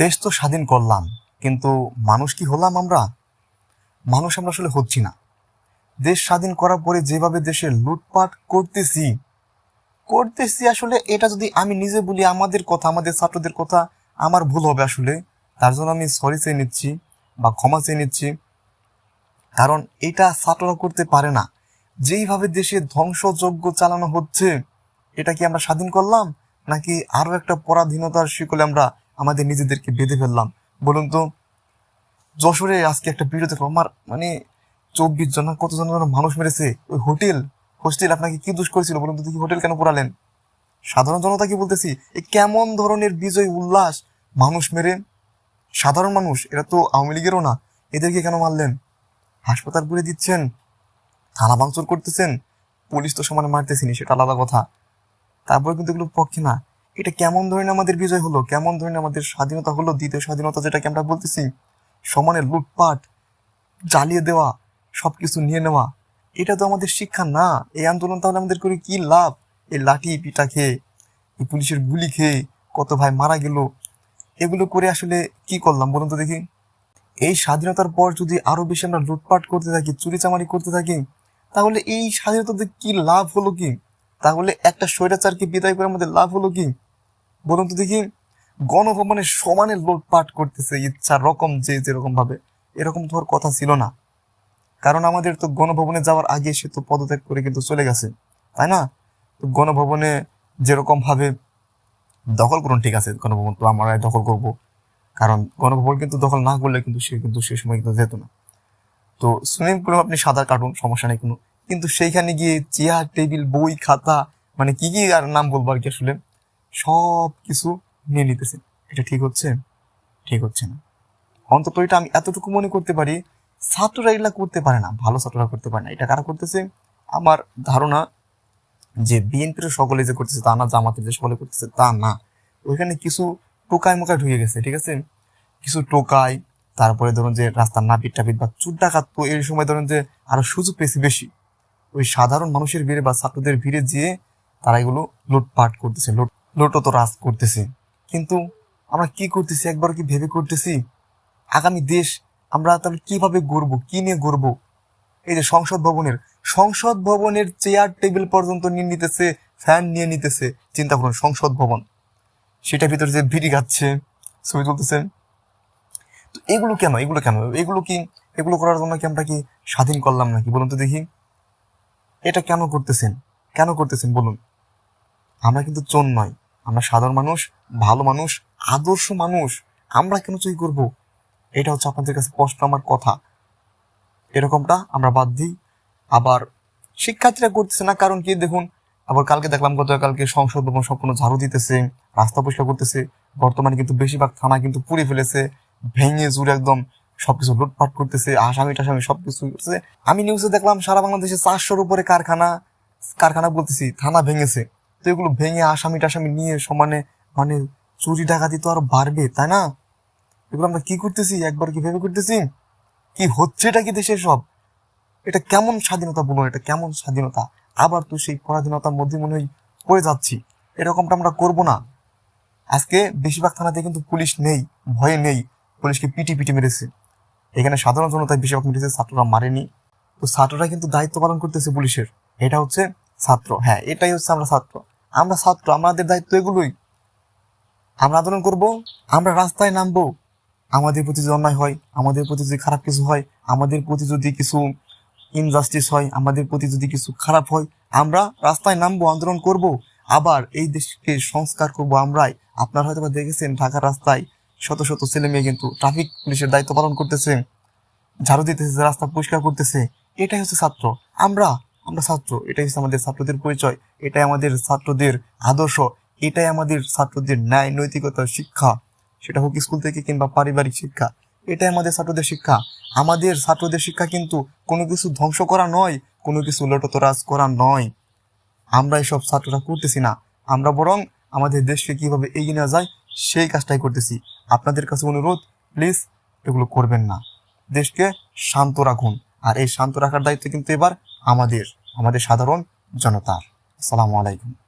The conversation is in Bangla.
দেশ তো স্বাধীন করলাম, কিন্তু মানুষ কি হলাম আমরা? মানুষ আমরা আসলে হচ্ছি না। দেশ স্বাধীন করার পরে যেভাবে দেশের লুটপাট করতেছি করতেছি আসলে এটা যদি আমি নিজে বলি আমাদের কথা, আমাদের ছাত্রদের কথা, আমার ভুল হবে আসলে। তার জন্য আমি সরি চেয়ে নিচ্ছি বা ক্ষমা চেয়ে নিচ্ছি। কারণ এটা ছাত্ররা করতে পারে না। যেইভাবে দেশে ধ্বংসযজ্ঞ চালানো হচ্ছে, এটা কি আমরা স্বাধীন করলাম? নাকি আরও একটা পরাধীনতার শিকলে আমরা আমাদের নিজেদেরকে বেঁধে ফেললাম। বলুন তো, যশোরে আজকে একটা ভিডিও দেখলাম, আমার মানে চব্বিশ জন না কতজন মানুষ মেরেছে। ওই হোটেল, হোস্টেল আপনাকে কি দোষ করেছিল বলুন তো দেখি, হোটেল কেন পোড়ালেন? সাধারণ জনতা কি বলতেছি, এ কেমন ধরনের বিজয় উল্লাস মানুষ মেরে? সাধারণ মানুষ, এরা তো আওয়ামী লীগেরও না, এদেরকে কেন মারলেন? হাসপাতাল পুড়ে দিচ্ছেন থানা ভাঙচুর করতেছেন, পুলিশ তো সমানে মারতেছিনি সেটা আলাদা কথা। তারপরে কিন্তু এগুলো পক্ষে না। এটা কেমন ধরনের আমাদের বিজয় হলো? কেমন ধরনের আমাদের স্বাধীনতা হলো? দ্বিতীয় স্বাধীনতা যেটাকে আমরা বলতেছি সমানে লুটপাট, জ্বালিয়ে দেওয়া সব কিছু নিয়ে নেওয়া, এটা তো আমাদের শিক্ষা না। এই আন্দোলন তাহলে আমাদের করে কি লাভ? এই লাঠি পিটা খেয়ে এই পুলিশের গুলি খেয়ে, কত ভাই মারা গেল, এগুলো করে আসলে কি করলাম বলুন তো দেখি? এই স্বাধীনতার পর যদি আরও বেশি আমরা লুটপাট করতে থাকি, চুরিচামারি করতে থাকি, তাহলে এই স্বাধীনতাতে কি লাভ হলো কি? তাহলে একটা স্বৈরাচারকে বিদায় করে আমাদের লাভ হলো কি? বলুন তো দেখি, গণভবনে সমানে লুটপাট করতেছে ইচ্ছা রকম যে যেরকম ভাবে। এরকম তো কথা ছিল না। কারণ আমাদের তো গণভবনে যাওয়ার আগে সে তো পদত্যাগ করে কিন্তু চলে গেছে, তাই না? তো গণভবনে যেরকম ভাবে দখল করুন, ঠিক আছে, গণভবন তো আমরা দখল করব। কারণ গণভবন কিন্তু দখল না করলে কিন্তু সে কিন্তু সে সময় কিন্তু যেত না। তো সুইমিং পুলে আপনি সাদা কাটুন, সমস্যা নেই কোনো। কিন্তু সেইখানে গিয়ে চেয়ার, টেবিল, বই, খাতা মানে কি কি আর নাম বলব আর কি আসলে? সব কিছু নিয়ে নিতেছে। এটা ঠিক হচ্ছে? ঠিক হচ্ছে না। অন্তত এটা আমি এতটুকু মনে করতে পারি, ছাত্ররা এগুলা করতে পারে না। ভালো ছাত্ররা করতে পারে না। এটা কারা করতেছে? আমার ধারণা যে বিএনপির সকলে যে করতেছে, তা না, জামাতের যে সকলে করতেছে, তা না। ওইখানে কিছু টোকায় মোকায় ঢুকে গেছে, ঠিক আছে? কিছু টোকায়, তারপরে ধরুন যে রাস্তার নাপিত টাপিত বা চুর ডাকাত, তো এই সময় ধরুন যে আরও সুযোগ পেয়েছে বেশি। ওই সাধারণ মানুষের ভিড়ে বা ছাত্রদের ভিড়ে যেয়ে তারা এগুলো লুটপাট করতেছে, লুট লুটত রাজ করতেছে। কিন্তু আমরা কি করতেছি, একবার কি ভেবে করতেছি? আগামী দেশ আমরা তাহলে কীভাবে গড়বো, কি নিয়ে গড়বো? এই যে সংসদ ভবনের সংসদ ভবনের চেয়ার টেবিল পর্যন্ত নিয়ে নিতেছে ফ্যান নিয়ে নিতেছে, চিন্তা করুন, সংসদ ভবন। সেটার ভিতরে যে ভিড়ি খাচ্ছে ছবি তুলতেছে তো এগুলো কেন এগুলো কেন, এগুলো কি, এগুলো করার জন্য কি আমরা কি স্বাধীন করলাম নাকি, বলুন তো দেখি। এটা কেন করতেছেন? কেন করতেছেন, বলুন। আমরা কিন্তু চোর নয়। আমরা সাধারণ মানুষ, ভালো মানুষ, আদর্শ মানুষ, আমরা কেন চুরি করব? এটা হচ্ছে আপনাদের কাছে স্পষ্ট আমার কথা। এরকমটা আমরা বাদ দিই। আবার শিক্ষার্থীরা করতেছে না, কারণ কি দেখুন, আবার কালকে দেখলাম গতকালকে সংসদ ভবন সম্পূর্ণ ঝাড়ু দিতেছে, রাস্তা পরিষ্কার করতেছে, বর্তমানে কিন্তু বেশিরভাগ থানা কিন্তু পুড়ে ফেলেছে, ভেঙে জুড়ে একদম সবকিছু লুটপাট করতেছে, আসামি টাসামি সবকিছু করতেছে। আমি নিউজে দেখলাম সারা বাংলাদেশে চারশোর উপরে কারখানা কারখানা বলতেছি, থানা ভেঙেছে। তো এগুলো ভেঙে আসামি টাসামি নিয়ে সমানে মানে চুরি ডাকাতি তো আরও বাড়বে, তাই না? এগুলো আমরা কি করতেছি? একবার কি ভেবে করতেছি? কি হচ্ছে এটা কি দেশের সব? এটা কেমন স্বাধীনতা বলুন, এটা কেমন স্বাধীনতা? আবার তো সেই পরাধীনতার মধ্যে মনে হয় পড়ে যাচ্ছি। এরকমটা আমরা করব না। আজকে বেশিরভাগ থানাতে কিন্তু পুলিশ নেই, ভয়ে নেই। পুলিশকে পিটি পিটি মেরেছে। এখানে সাধারণ জনতায় বেশিরভাগ মেরেছে, ছাত্ররা মারেনি। তো ছাত্ররা কিন্তু দায়িত্ব পালন করতেছে পুলিশের। এটা হচ্ছে ছাত্র হ্যাঁ এটাই হচ্ছে আমরা ছাত্র। আমরা ছাত্র, আমাদের দায়িত্ব এগুলোই। আমরা আন্দোলন করব, আমরা রাস্তায় নামবো। আমাদের প্রতি যদি অন্যায় হয়, আমাদের প্রতি যদি খারাপ কিছু হয়, আমাদের প্রতি যদি কিছু ইনজাস্টিস হয়, আমাদের প্রতি যদি কিছু খারাপ হয়, আমরা রাস্তায় নামবো, আন্দোলন করব। আবার এই দেশকে সংস্কার করব আমরাই। আপনারা হয়তো দেখেছেন, ঢাকার রাস্তায় শত শত ছেলে মেয়ে কিন্তু ট্রাফিক পুলিশের দায়িত্ব পালন করতেছে, ঝাড়ু দিতেছে, রাস্তা পরিষ্কার করতেছে। এটাই হচ্ছে ছাত্র। আমরা আমরা ছাত্র, এটাই হচ্ছে আমাদের ছাত্রদের পরিচয়, এটাই আমাদের ছাত্রদের আদর্শ, এটাই আমাদের ছাত্রদের ন্যায় নৈতিকতার শিক্ষা। সেটা হোক স্কুল থেকে কিংবা পারিবারিক শিক্ষা, এটাই আমাদের ছাত্রদের শিক্ষা। আমাদের ছাত্রদের শিক্ষা কিন্তু কোনো কিছু ধ্বংস করা নয়, কোনো কিছু লটতরাজ করা নয়। আমরা এসব ছাত্ররা করতেছি না। আমরা বরং আমাদের দেশকে কীভাবে এগিয়ে নেওয়া যায়, সেই কাজটাই করতেছি। আপনাদের কাছে অনুরোধ, প্লিজ এগুলো করবেন না। দেশকে শান্ত রাখুন। আর এই শান্ত রাখার দায়িত্ব কিন্তু এবার আমাদের। আমাদের সাধারণ জনতা আসসালামু আলাইকুম।